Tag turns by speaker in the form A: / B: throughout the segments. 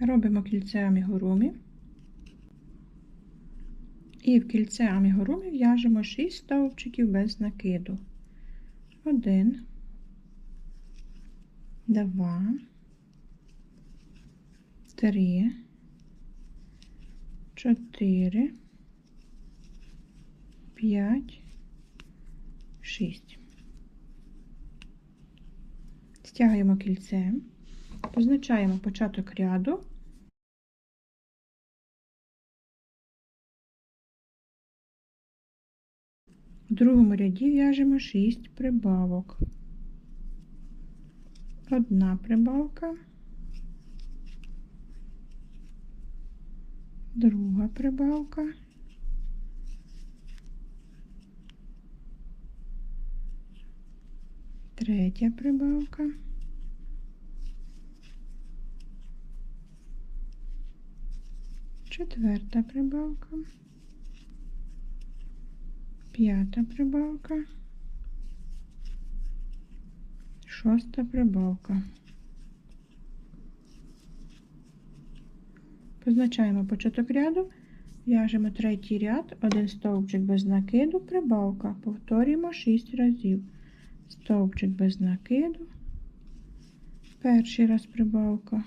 A: Робимо кільце амігурумі. І в кільце амігурумі в'яжемо 6 стовпчиків без накиду. 1, 2, 3, 4, 5, 6. Стягуємо кільце. Позначаємо початок ряду. В другому ряді в'яжемо 6 прибавок. Одна прибавка, друга прибавка, третя прибавка. четверта прибавка, п'ята прибавка, шоста прибавка. Позначаємо початок ряду, в'яжемо третій ряд, один стовпчик без накиду, прибавка, повторюємо 6 разів. Стовпчик без накиду, перший раз прибавка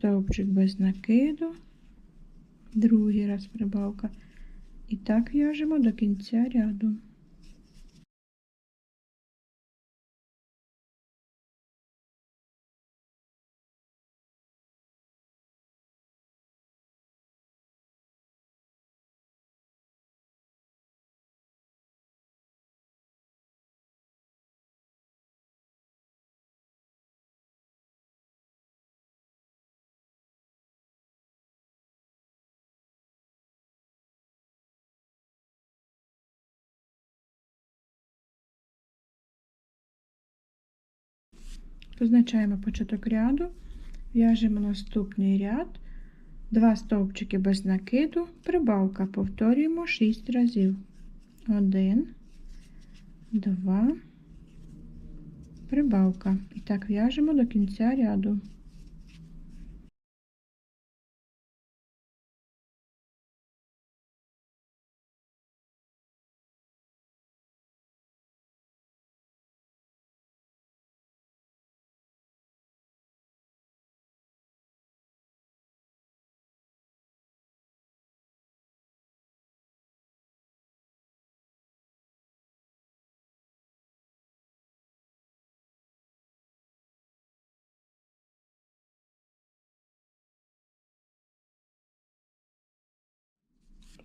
A: стовпчик без накиду, другий раз прибавка. І так в'яжемо до кінця ряду. Позначаємо початок ряду, в'яжемо наступний ряд, два стовпчики без накиду, прибавка повторюємо 6 разів. 1, 2, прибавка. І так в'яжемо до кінця ряду.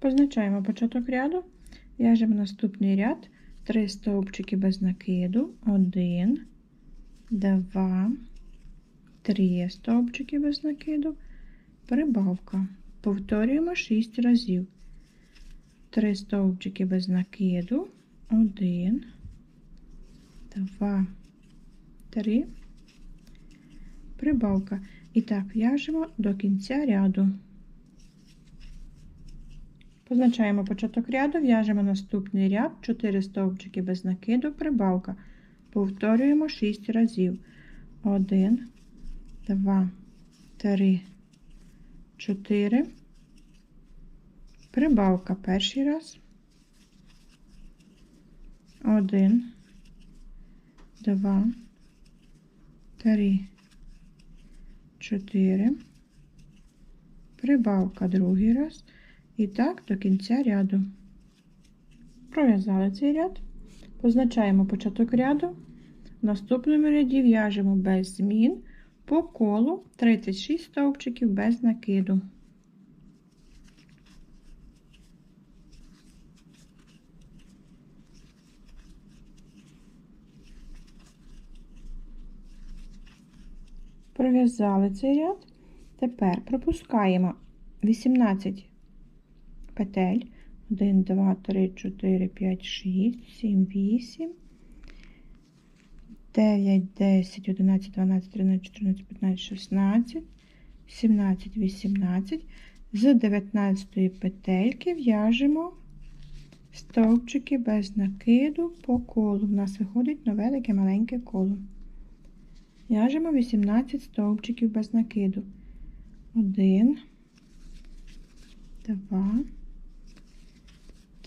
A: Позначаємо початок ряду, в'яжемо наступний ряд, 3 стовпчики без накиду, 1, 2, 3 стовпчики без накиду, прибавка. Повторюємо 6 разів. 3 стовпчики без накиду, 1, 2, 3, прибавка. І так в'яжемо до кінця ряду. Позначаємо початок ряду, в'яжемо наступний ряд, 4 стовпчики без накиду, прибавка. Повторюємо 6 разів. 1, 2, 3, 4. Прибавка перший раз. 1, 2, 3, 4. Прибавка другий раз. І так до кінця ряду. Пров'язали цей ряд, позначаємо початок ряду. В наступному ряді в'яжемо без змін по колу 36 стовпчиків без накиду. Пров'язали цей ряд. Тепер пропускаємо 18 петель. 1, 2, 3, 4, 5, 6, 7, 8, 9, 10, 11, 12, 13, 14, 15, 16, 17, 18. З 19 петельки в'яжемо стовпчики без накиду по колу. У нас виходить нове новелике маленьке коло. В'яжемо 18 стовпчиків без накиду. 1, 2, 3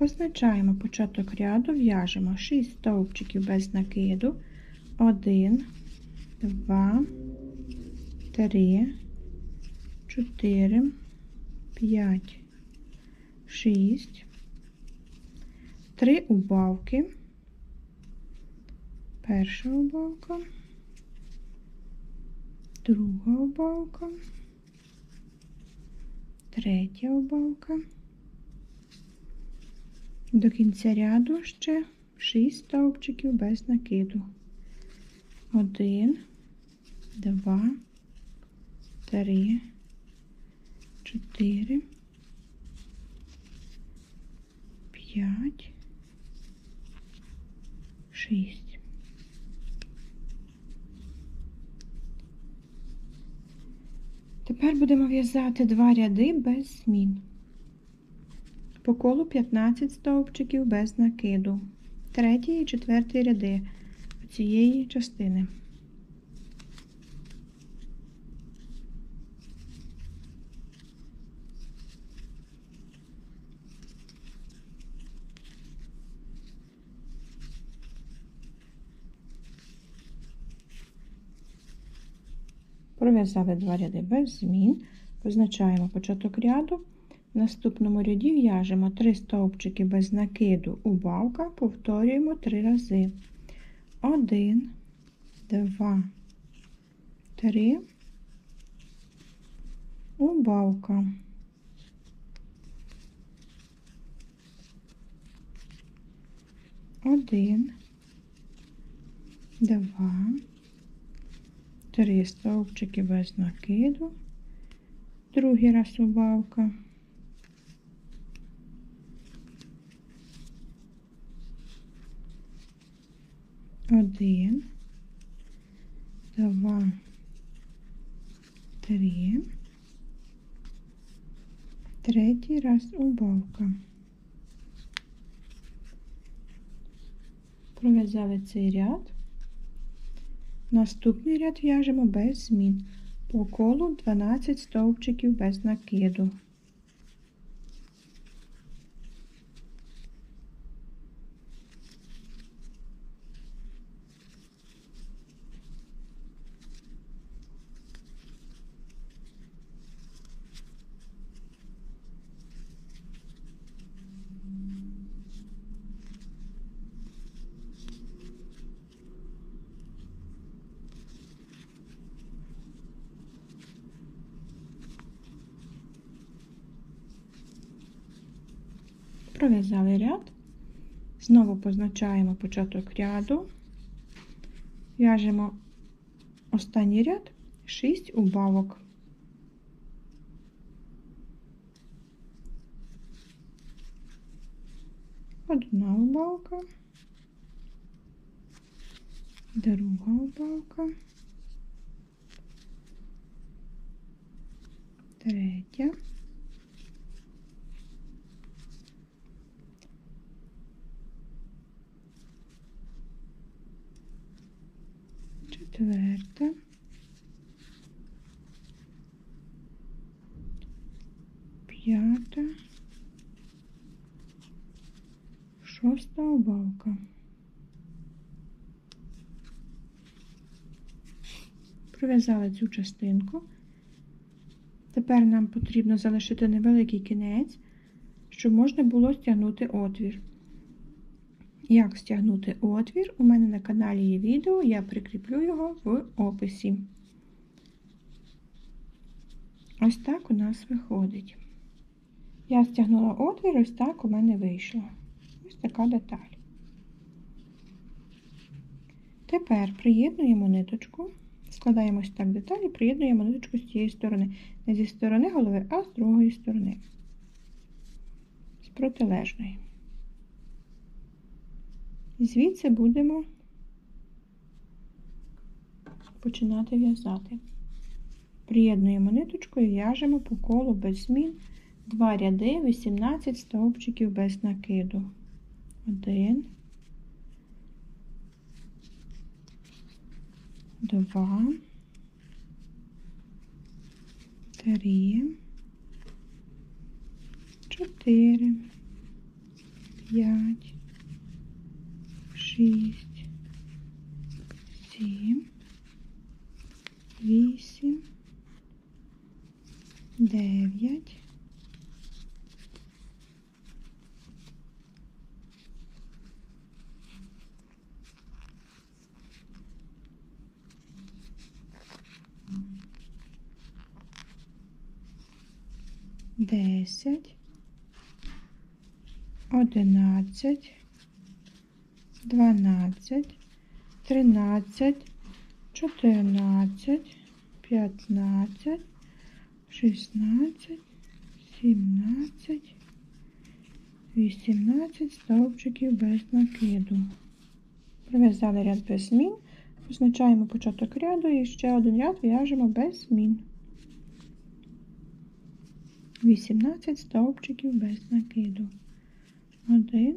A: Позначаємо початок ряду, в'яжемо 6 стовпчиків без накиду, 1, 2, 3, 4, 5, 6, 3 убавки, перша убавка, друга убавка, третя убавка. До кінця ряду ще 6 стовпчиків без накиду. 1, 2, 3, 4, 5, 6. Тепер будемо в'язати два ряди без змін. По колу 15 стовпчиків без накиду. Третій і четвертий ряди цієї частини. Пров'язали два ряди без змін, позначаємо початок ряду. В наступному ряді в'яжемо 3 стовпчики без накиду убавка, повторюємо 3 рази. 1, 2, 3, убавка. Один, два, три стовпчики без накиду, другий раз убавка. Один, два, три, третій раз убавка. Пров'язали цей ряд. Наступний ряд в'яжемо без змін. По колу 12 стовпчиків без накиду. Знову позначаємо початок ряду, в'яжемо останній ряд, 6 убавок. Одна убавка, друга убавка, третя. четверта. П'ята, шоста обалка. Пров'язали цю частинку. Тепер нам потрібно залишити невеликий кінець, щоб можна було стягнути отвір. Як стягнути отвір, у мене на каналі є відео, я прикріплю його в описі. Ось так у нас виходить. Я стягнула отвір, ось так у мене вийшло. Ось така деталь. Тепер приєднуємо ниточку, складаємо ось так деталі, приєднуємо ниточку з цієї сторони. Не зі сторони голови, а з другої сторони, з протилежної. І звідси будемо починати в'язати. Приєднуємо ниточку і в'яжемо по колу без змін два ряди, 18 стовпчиків без накиду. Один, два, три, чотири, п'ять шість, сім, вісім, дев'ять. Десять, одинадцять. 12, 13, 14, 15, 16, 17, 18 стовпчиків без накиду. Прив'язали ряд без змін, Визначаємо початок ряду і ще один ряд в'яжемо без змін. 18 стовпчиків без накиду. 1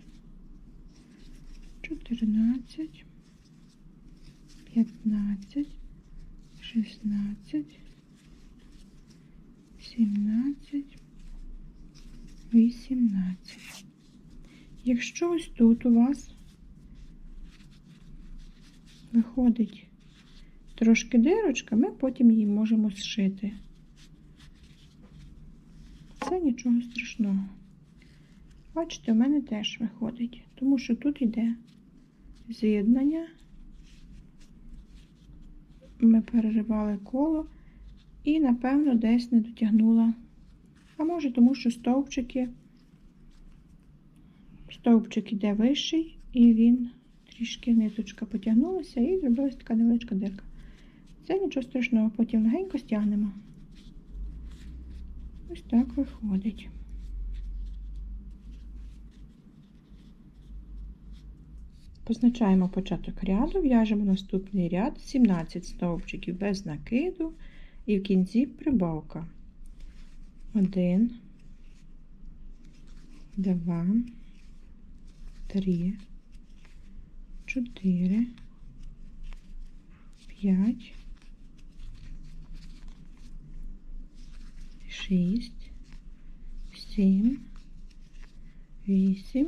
A: 14, 15, 16, 17, 18. Якщо ось тут у вас виходить трошки дирочка, ми потім її можемо зшити. Це нічого страшного. Бачите, у мене теж виходить, тому що тут йде з'єднання, ми переривали коло і, напевно, десь не дотягнула. А може, тому що стовпчики, стовпчик іде вищий, і він трішки ниточка потягнулася і зробилася така невеличка дирка. Це нічого страшного, потім легенько стягнемо. Ось так виходить. Позначаємо початок ряду, в'яжемо наступний ряд, 17 стовпчиків без накиду і в кінці прибавка. 1, 2, 3, 4, 5, 6, 7, 8,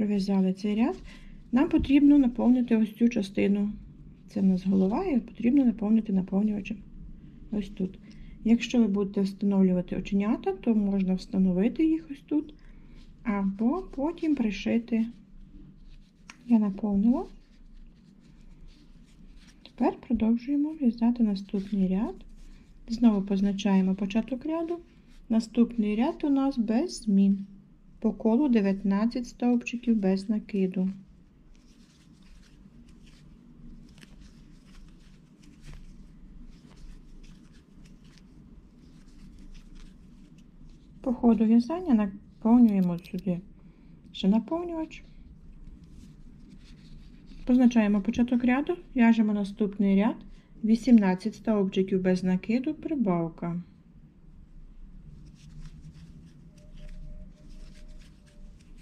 A: пров'язали цей ряд, нам потрібно наповнити ось цю частину. Це в нас голова, і потрібно наповнити наповнювачем. Ось тут. Якщо ви будете встановлювати оченята, то можна встановити їх ось тут, або потім пришити. Я наповнила. Тепер продовжуємо в'язати наступний ряд. Знову позначаємо початок ряду. Наступний ряд у нас без змін. По колу 19 стовпчиків без накиду. По ходу в'язання наповнюємо сюди ще наповнювач. Позначаємо початок ряду, в'яжемо наступний ряд, 18 стовпчиків без накиду, прибавка.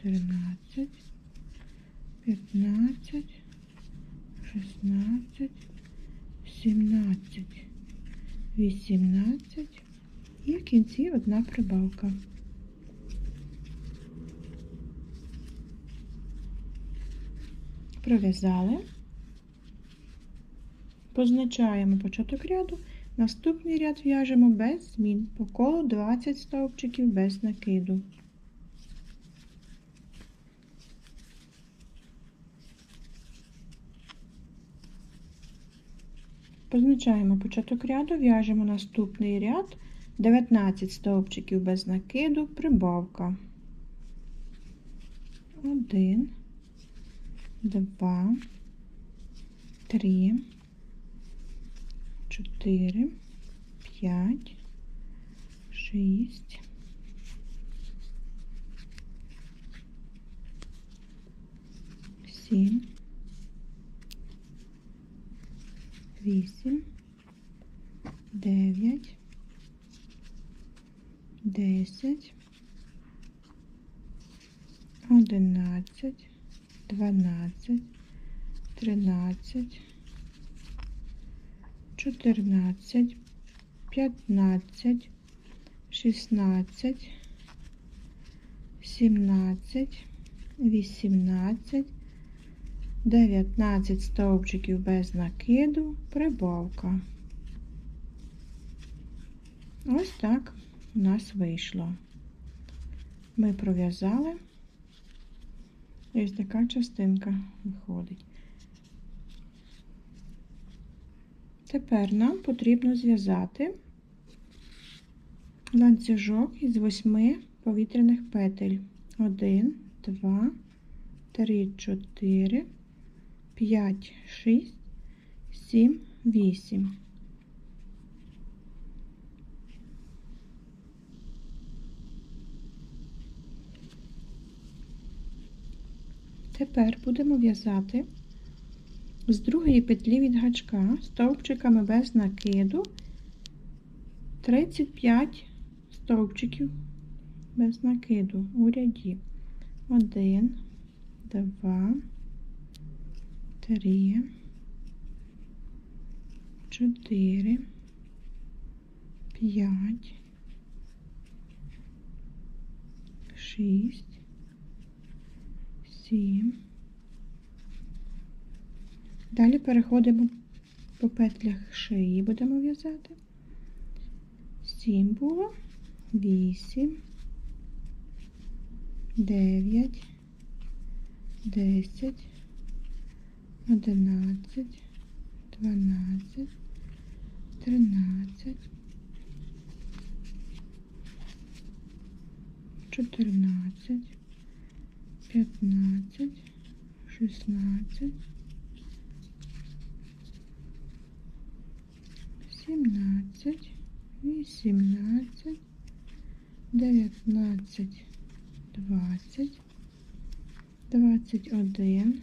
A: 14, 15, 16, 17, 18 і в кінці одна прибавка. Пров'язали, позначаємо початок ряду, наступний ряд в'яжемо без змін по колу 20 стовпчиків без накиду. Позначаємо початок ряду, в'яжемо наступний ряд, 19 стовпчиків без накиду, прибавка. 1, 2, 3, 4, 5, 6, 7, вісім, дев'ять, десять, одинадцять, дванадцять, тринадцять, чотирнадцять, п'ятнадцять, шістнадцять, сімнадцять, вісімнадцять. 19 стовпчиків без накиду, прибавка. Ось так у нас вийшло. Ми пров'язали, і ось така частинка виходить. Тепер нам потрібно зв'язати ланцюжок із восьми повітряних петель. 1, 2, 3, 4, 5, 6, 7, 8. Тепер будемо в'язати з другої петлі від гачка стовпчиками без накиду 35 стовпчиків без накиду у ряді. 1, 2, три, чотири, п'ять, шість, сім. Далі переходимо по петлях шиї, будемо в'язати. Сім було, вісім, дев'ять, десять. одиннадцать, двенадцать, тринадцать, четырнадцать, пятнадцать, шестнадцать, семнадцать, восемнадцать, дев'ятнадцять, двадцять, двадцять один.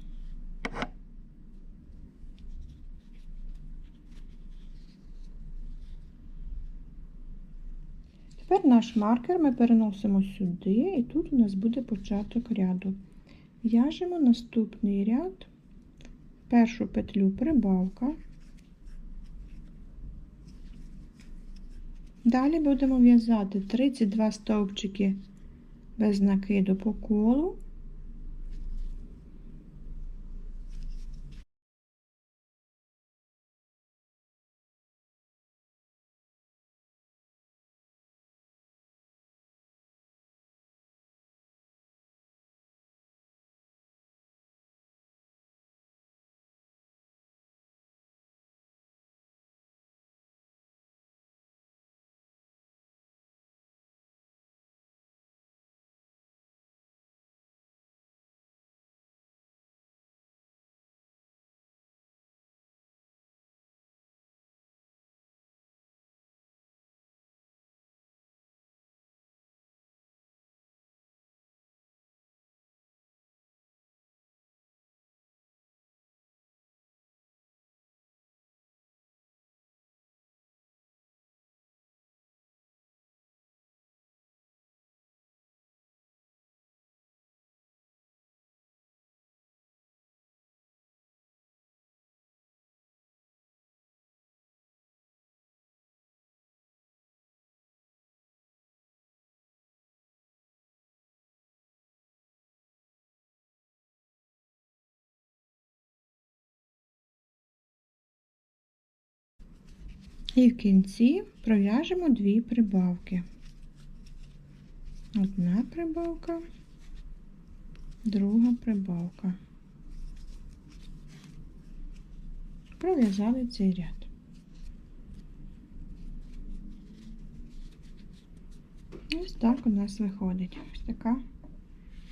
A: Тепер наш маркер ми переносимо сюди, і тут у нас буде початок ряду. В'яжемо наступний ряд, першу петлю прибавка. Далі будемо в'язати 32 стовпчики без накиду по колу. І в кінці пров'яжемо дві прибавки. Одна прибавка, друга прибавка. Пров'язали цей ряд. Ось так у нас виходить ось така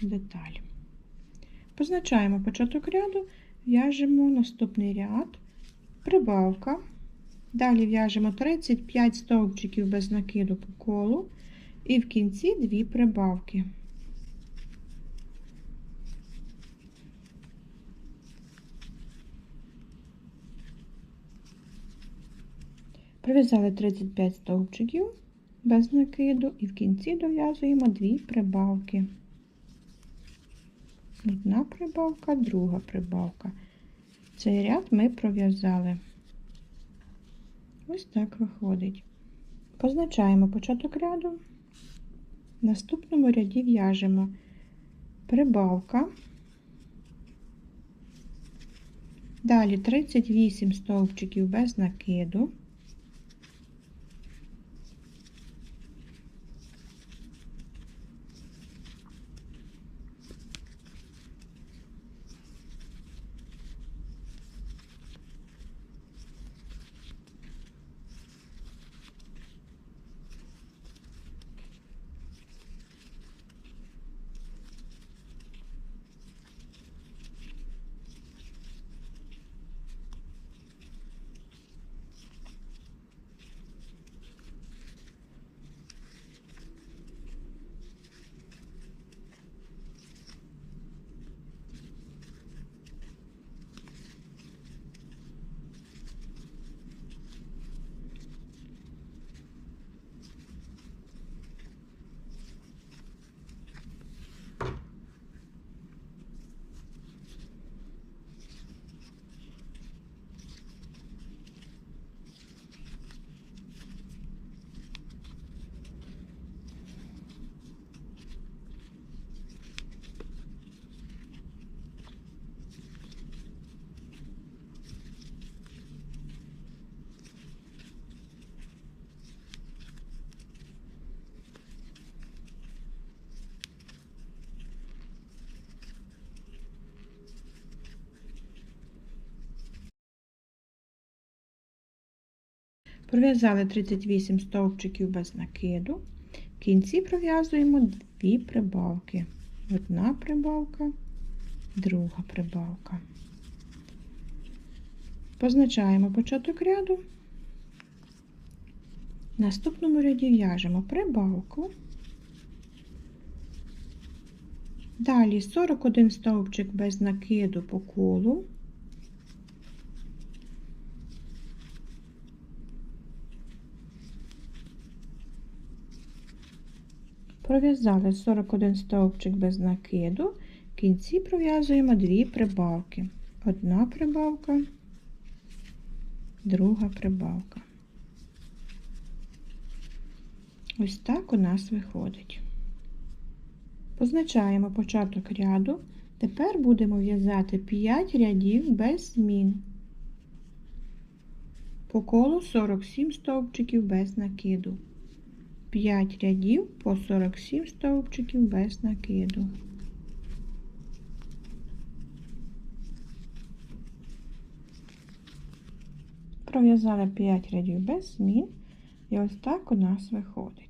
A: деталь. Позначаємо початок ряду, в'яжемо наступний ряд, прибавка. Далі в'яжемо 35 стовпчиків без накиду по колу і в кінці дві прибавки. Прив'язали 35 стовпчиків без накиду і в кінці дов'язуємо дві прибавки. Одна прибавка, друга прибавка. Цей ряд ми пров'язали. Ось так виходить. Позначаємо початок ряду, в наступному ряді в'яжемо прибавка, далі 38 стовпчиків без накиду. Пров'язали 38 стовпчиків без накиду. В кінці пров'язуємо дві прибавки. Одна прибавка, друга прибавка. Позначаємо початок ряду. В наступному ряді в'яжемо прибавку. Далі 41 стовпчик без накиду по колу. Пров'язали 41 стовпчик без накиду, в кінці пров'язуємо дві прибавки. Одна прибавка, друга прибавка. Ось так у нас виходить. Позначаємо початок ряду. Тепер будемо в'язати 5 рядів без змін. По колу 47 стовпчиків без накиду. 5 рядів по 47 стовпчиків без накиду. Пров'язала 5 рядів без змін, і ось так у нас виходить.